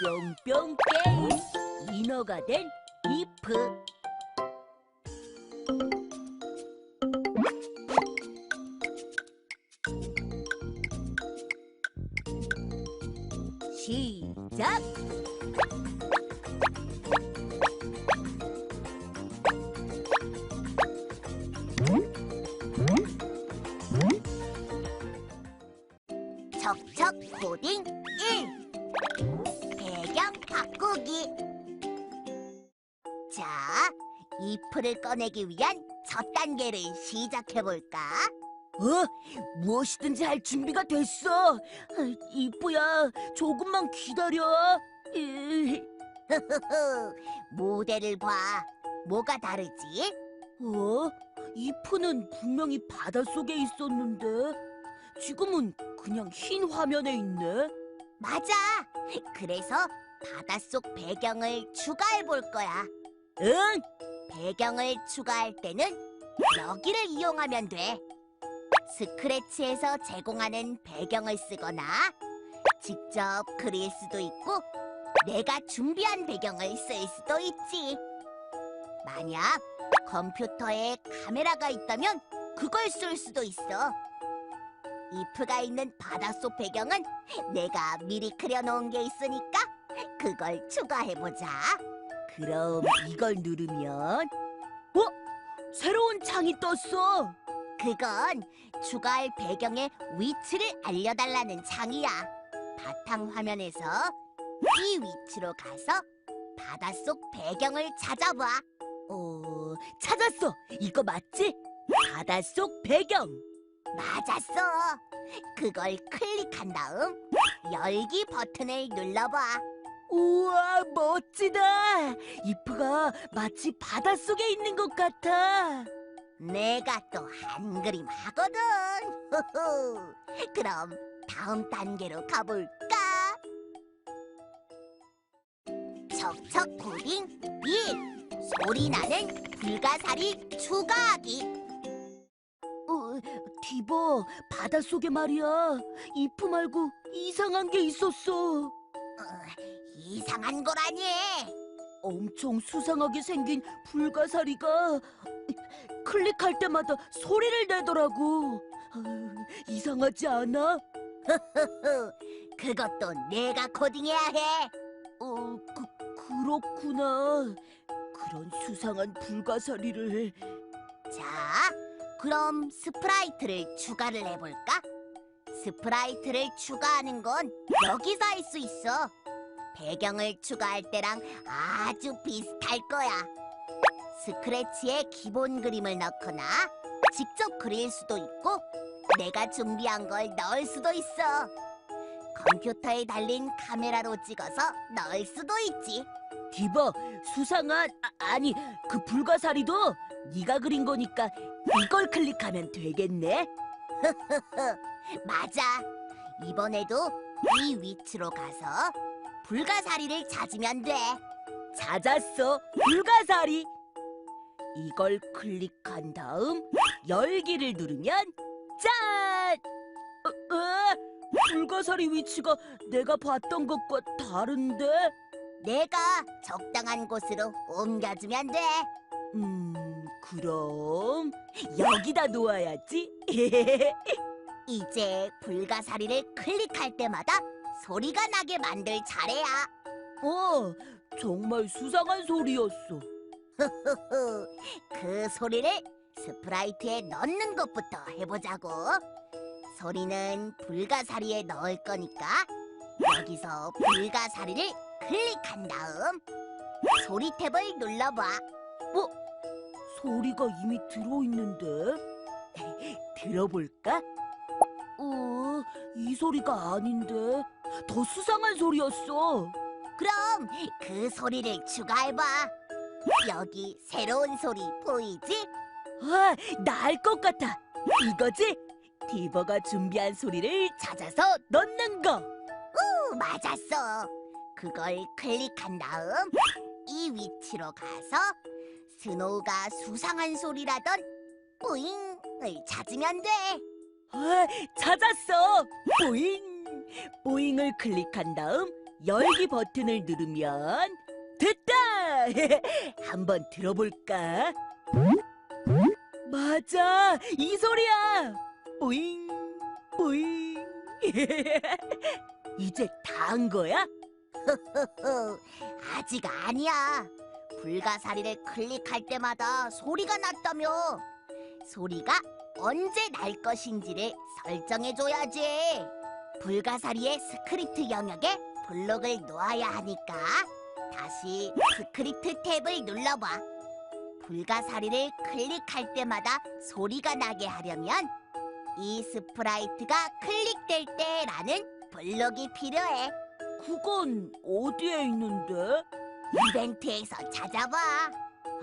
뿅뿅 게임. 인어가 된 이프 이 풀을 꺼내기 위한 첫 단계를 시작해볼까? 어? 무엇이든지 할 준비가 됐어 아, 이쁘야 조금만 기다려 으, 모델을 봐 뭐가 다르지? 어? 이프는 분명히 바닷속에 있었는데 지금은 그냥 흰 화면에 있네 맞아 그래서 바닷속 배경을 추가해 볼 거야 응 배경을 추가할 때는 여기를 이용하면 돼. 스크래치에서 제공하는 배경을 쓰거나 직접 그릴 수도 있고 내가 준비한 배경을 쓸 수도 있지. 만약 컴퓨터에 카메라가 있다면 그걸 쓸 수도 있어. 이프가 있는 바닷속 배경은 내가 미리 그려놓은 게 있으니까 그걸 추가해보자. 그럼 이걸 누르면 어? 새로운 창이 떴어 그건 추가할 배경의 위치를 알려달라는 창이야. 바탕 화면에서 이 위치로 가서 바닷속 배경을 찾아봐. 어, 찾았어. 이거 맞지? 바닷속 배경. 맞았어. 그걸 클릭한 다음 열기 버튼을 눌러봐. 우와, 멋지다. 이프가 마치 바닷속에 있는 것 같아. 내가 또 한 그림 하거든. 후후. 그럼 다음 단계로 가볼까? 척척 코딩 1 소리 나는 불가사리 추가하기 어, 디버, 바닷속에 말이야. 이프 말고 이상한 게 있었어. 어, 이상한 거라니 엄청 수상하게 생긴 불가사리가 클릭할 때마다 소리를 내더라고. 이상하지 않아? 그것도 내가 코딩해야 해 어, 그, 그렇구나. 그런 수상한 불가사리를. 자, 그럼 스프라이트를 추가를 해볼까? 스프라이트를 추가하는 건 여기서 할 수 있어. 배경을 추가할 때랑 아주 비슷할 거야. 스크래치에 기본 그림을 넣거나 직접 그릴 수도 있고 내가 준비한 걸 넣을 수도 있어. 컴퓨터에 달린 카메라로 찍어서 넣을 수도 있지. 디버, 수상한, 아, 아니, 그 불가사리도 네가 그린 거니까 이걸 클릭하면 되겠네. 맞아. 이번에도 이 위치로 가서 불가사리를 찾으면 돼. 찾았어, 불가사리. 이걸 클릭한 다음 열기를 누르면 짠! 어, 어? 불가사리 위치가 내가 봤던 것과 다른데? 내가 적당한 곳으로 옮겨주면 돼. 음, 그럼 여기다 놓아야지. 이제 불가사리를 클릭할 때마다 소리가 나게 만들 차례야. 어, 정말 수상한 소리였어. 후후. 그 소리를 스프라이트에 넣는 것부터 해보자고. 소리는 불가사리에 넣을 거니까 여기서 불가사리를 클릭한 다음 소리 탭을 눌러봐. 소리가 이미 들어있는데? 들어볼까? 어, 이 소리가 아닌데. 더 수상한 소리였어. 그럼 그 소리를 추가해봐. 여기 새로운 소리 보이지? 아, 나 알 것 같아. 이거지? 디버가 준비한 소리를 찾아서 넣는 거. 오, 맞았어. 그걸 클릭한 다음 이 위치로 가서 스노우가 수상한 소리라던 뿌잉을 찾으면 돼. 아, 찾았어. 보잉. 보잉을 클릭한 다음 열기 버튼을 누르면 됐다! 한번 들어볼까? 맞아! 이 소리야! 뿌잉, 뿌잉. 이제 다 한 거야? 아직 아니야. 불가사리를 클릭할 때마다 소리가 났다며. 소리가 언제 날 것인지를 설정해줘야지. 불가사리의 스크립트 영역에 블록을 놓아야 하니까 다시 스크립트 탭을 눌러봐. 불가사리를 클릭할 때마다 소리가 나게 하려면 이 스프라이트가 클릭될 때라는 블록이 필요해. 그건 어디에 있는데? 이벤트에서 찾아봐.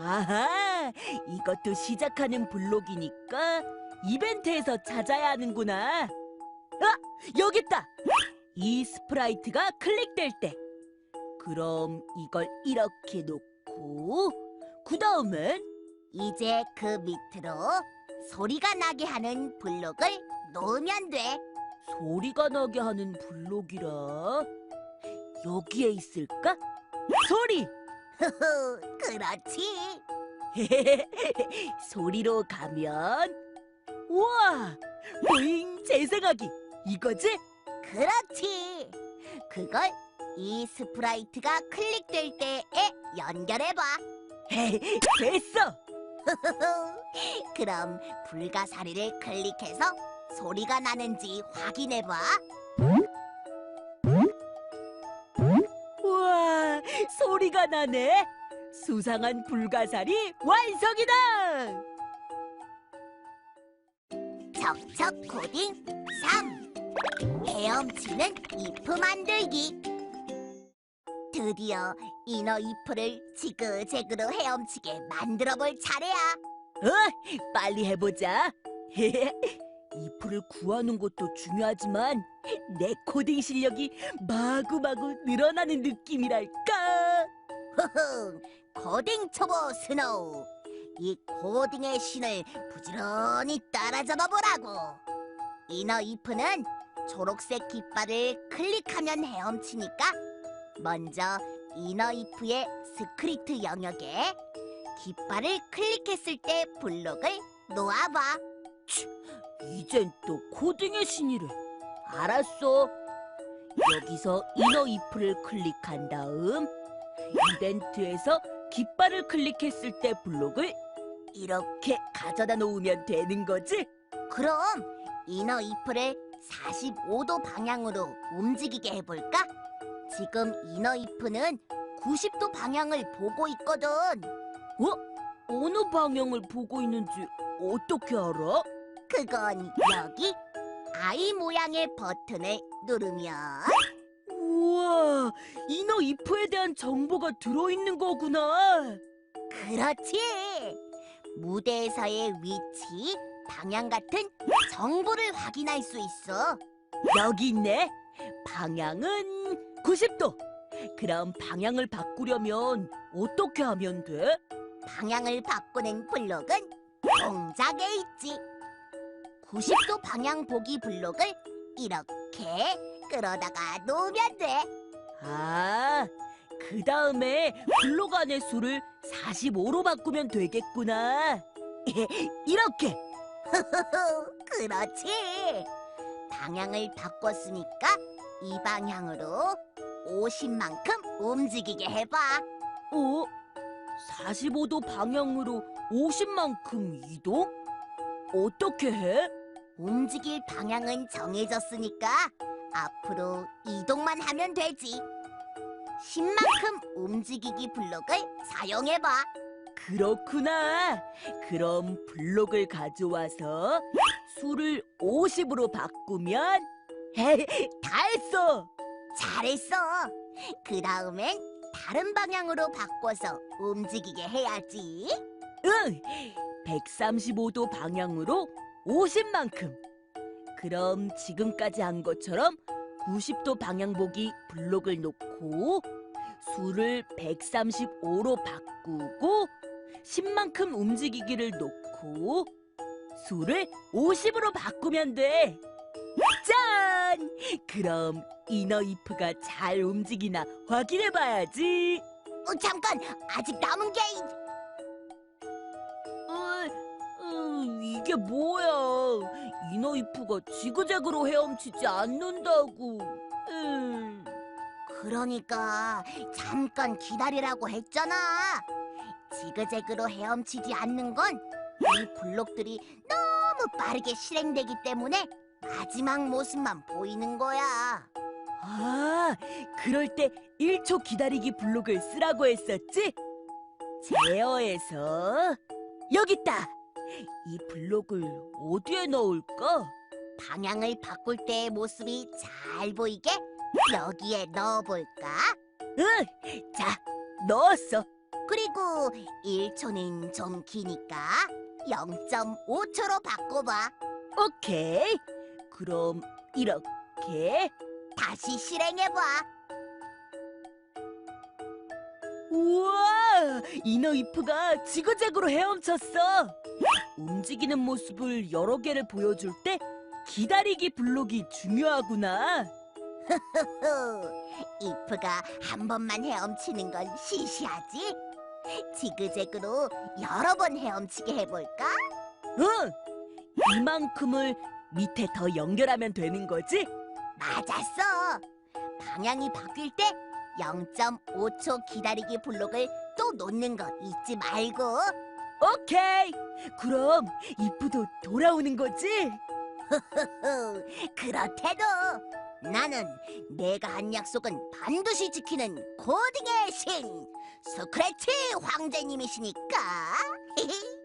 아하, 이것도 시작하는 블록이니까 이벤트에서 찾아야 하는구나. 아, 여기 있다. 이 스프라이트가 클릭될 때. 그럼 이걸 이렇게 놓고 그 다음엔 이제 그 밑으로 소리가 나게 하는 블록을 놓으면 돼. 소리가 나게 하는 블록이라 여기에 있을까? 소리! 흐흐, 그렇지. 소리로 가면 우와! 보잉 재생하기 이거지? 그렇지. 그걸 이 스프라이트가 클릭될 때에 연결해봐. 됐어! 그럼 불가사리를 클릭해서 소리가 나는지 확인해봐. 우와! 소리가 나네! 수상한 불가사리 완성이다! 척척 코딩 3 헤엄치는 이프 만들기 드디어 이너 이프를 지그재그로 헤엄치게 만들어 볼 차례야 어? 빨리 해보자. 이프를 구하는 것도 중요하지만 내 코딩 실력이 마구마구 늘어나는 느낌이랄까. 흐흐 코딩 초보 스노우 이 코딩의 신을 부지런히 따라잡아 보라고 이너 이프는 초록색 깃발을 클릭하면 헤엄치니까 먼저 이너 이프의 스크립트 영역에 깃발을 클릭했을 때 블록을 놓아봐 이젠 또 코딩의 신이래. 알았어. 여기서 이너 이프를 클릭한 다음 이벤트에서 깃발을 클릭했을 때 블록을 이렇게 가져다 놓으면 되는 거지? 그럼 이너 이프를 45도 방향으로 움직이게 해볼까? 지금 이너 이프는 90도 방향을 보고 있거든. 어? 어느 방향을 보고 있는지 어떻게 알아? 그건 여기 아이 모양의 버튼을 누르면 우와, 이너 이프에 대한 정보가 들어있는 거구나. 그렇지. 무대에서의 위치, 방향 같은 정보를 확인할 수 있어. 여기 있네. 방향은 90도. 그럼 방향을 바꾸려면 어떻게 하면 돼? 방향을 바꾸는 블록은 동작에 있지. 90도 방향 보기 블록을 이렇게 끌어다가 놓으면 돼. 아, 그 다음에 블록 안의 수를 45로 바꾸면 되겠구나. 이렇게. 그렇지. 방향을 바꿨으니까 이 방향으로 50만큼 움직이게 해봐. 어? 45도 방향으로 50만큼 이동? 어떻게 해? 움직일 방향은 정해졌으니까 앞으로 이동만 하면 되지. 10만큼 움직이기 블록을 사용해봐. 그렇구나. 그럼 블록을 가져와서 수를 50으로 바꾸면 다 했어. 잘했어. 그 다음엔 다른 방향으로 바꿔서 움직이게 해야지. 응. 135도 방향으로 50만큼. 그럼 지금까지 한 것처럼 90도 방향 보기 블록을 놓고 수를 135로 바꾸고 10만큼 움직이기를 놓고 수를 50으로 바꾸면 돼. 짠! 그럼 이너이프가 잘 움직이나 확인해봐야지. 어, 잠깐 아직 남은 게 있... 어, 어, 이게 뭐야? 이너이프가 지그재그로 헤엄치지 않는다고. 음. 그러니까 잠깐 기다리라고 했잖아. 지그재그로 헤엄치지 않는 건 이 블록들이 너무 빠르게 실행되기 때문에 마지막 모습만 보이는 거야. 아, 그럴 때 1초 기다리기 블록을 쓰라고 했었지? 제어에서 여기 있다. 이 블록을 어디에 넣을까? 방향을 바꿀 때의 모습이 잘 보이게 여기에 넣어볼까? 응, 자, 넣었어. 그리고 1초는 좀 기니까 0.5초로 바꿔봐. 오케이. 그럼 이렇게. 다시 실행해봐. 우와, 이너이프가 지그재그로 헤엄쳤어. 움직이는 모습을 여러 개를 보여줄 때 기다리기 블록이 중요하구나. 후, 이프가 한 번만 헤엄치는 건 시시하지? 지그재그로 여러 번 헤엄치게 해볼까? 응, 이만큼을 밑에 더 연결하면 되는 거지? 맞았어. 방향이 바뀔 때 0.5초 기다리기 블록을 또 놓는 거 잊지 말고. 오케이. 그럼 이프도 돌아오는 거지? 후, 그렇대도 나는 내가 한 약속은 반드시 지키는 코딩의 신 스크래치 황제님이시니까.